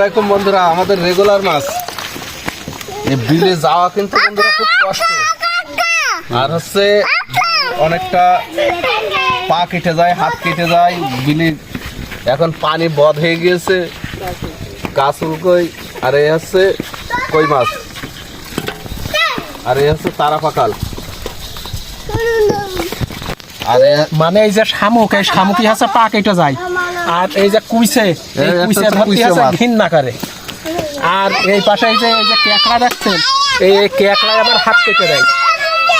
আসসালামাইকুম বন্ধুরা আমাদের রেগুলার মাছ। এই বিলে যাওয়া কিন্তু বন্ধুরা খুব কষ্ট। আর হচ্ছে অনেকটা পা কেটে যায় হাত কেটে যায় বিলি এখন পানি বধ হয়ে গিয়েছে। কাসুল কই আর এই হচ্ছে কই মাছ? আর এই হচ্ছে তারা পাকাল আর মানে এই যে শামুক এই শামুকি হাসে পা কেটে যায়। আর এই যে কুইছে এই হচ্ছে ধরতে কুইছে হাসে ঘিন্না করে। আর এই পাশে এই যে এই যে কেকড়া দেখছেন এই কেকড়া আবার হাত কেটে দেয়।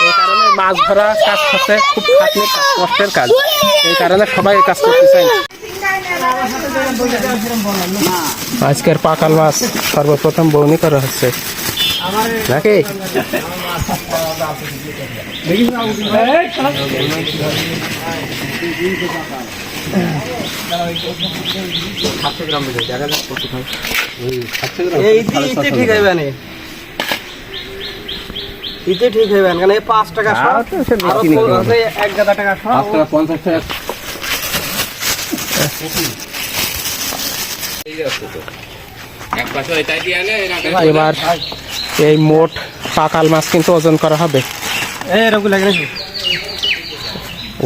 এই কারণে মাছ ধরা কাজ করতে খুব খাটনি কষ্টের কাজ। এই কারণে সবাই এই কাজ করতে না। আজকের পাকাল মাছ সর্বপ্রথম বৌনি করা হচ্ছে। নাকি? ইতে ঠিক হইবে না। ইতে ঠিক হইবে কারণ এই পাঁচ টাকা আর তো সে আর বেশি নাকি? আছে এক গাদা টাকা পাঁচ টাকা পঞ্চাশ টাকা এবার এই মোট পাকাল মাছ কিন্তু ওজন করা হবে। এই এরকম লাগে নাকি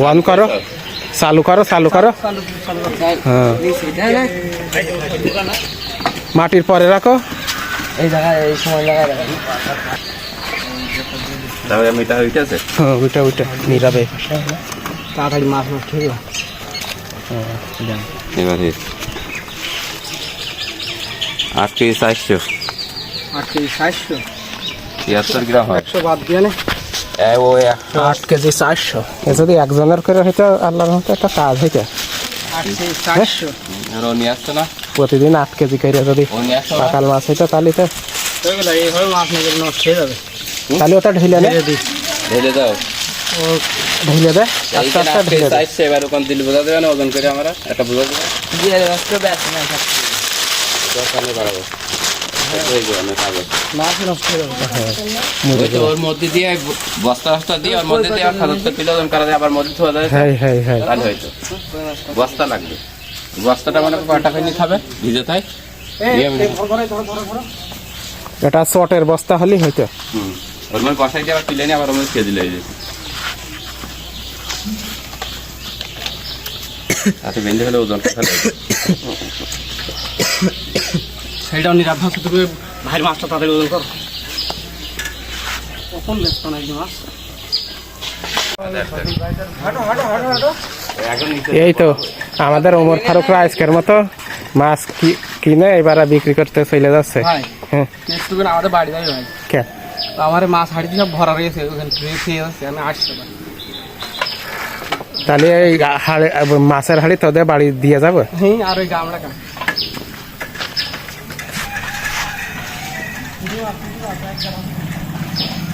ওয়ান করো। চালু করো চালু করো। হ্যাঁ। মাটির পরে রাখো। এই জায়গায় এই সময় মিটা হইতেছে হ্যাঁ ওইটা ওইটা নিরাবে তাড়াতাড়ি মাছ নষ্ট হয়ে এবারে। আট কেজি চারশো। আট কেজি সাতশো তিয়াত্তর গ্রাম একশো বাদ দিয়ে না। আট কেজি চারশো। এ যদি একজনের করে হইতো আল্লাহর মতো একটা কাজ হইতো। না? প্রতিদিন আট কেজি করে যদি পাকাল মাছ হইতো তাহলে তো হয়ে তাহলে ওটা ঢিলে নে ঢেলে দাও। ও দে। আস্তে আস্তে ঢিলে দে। চারশো এবার ওখান দিলে বোঝা দেবে না ওজন করে আমরা একটা বোঝা দেবে। দিয়ে রাখতে ব্যাস না দোকানে বাড়াবো। বস্তা দিয়ে ওজন হয়তো বস্তাটা মানে কটা খাইনি খাবে এটা চটের বস্তা হলেই হুম ওর মধ্যে বসাই দিয়ে আবার তুলে নিয়ে আবার ওর মধ্যে খেয়ে দিলে হাতে ওজনটা ফেলে সেইটাও নিরাভ্যাস তুমি ভাইয়ের মাছটা তাদের ওজন করো। কখন ব্যস্ত নাই মাছ। এই তো আমাদের ওমর ফারুকরা আজকের মতো মাছ কিনে এবার বিক্রি করতে চলে যাচ্ছে। হ্যাঁ। আমাদের বাড়ি ভাই। কে? আমার মাছ হাড়িতে সব ভরা রয়েছে ওখানে খেয়ে যাচ্ছে আমি আসতে পারি তাহলে এই হাড়ি মাছের হাড়ি তোদের বাড়ি দিয়ে যাব? হ্যাঁ আর ওই গামলা 你往你往边上站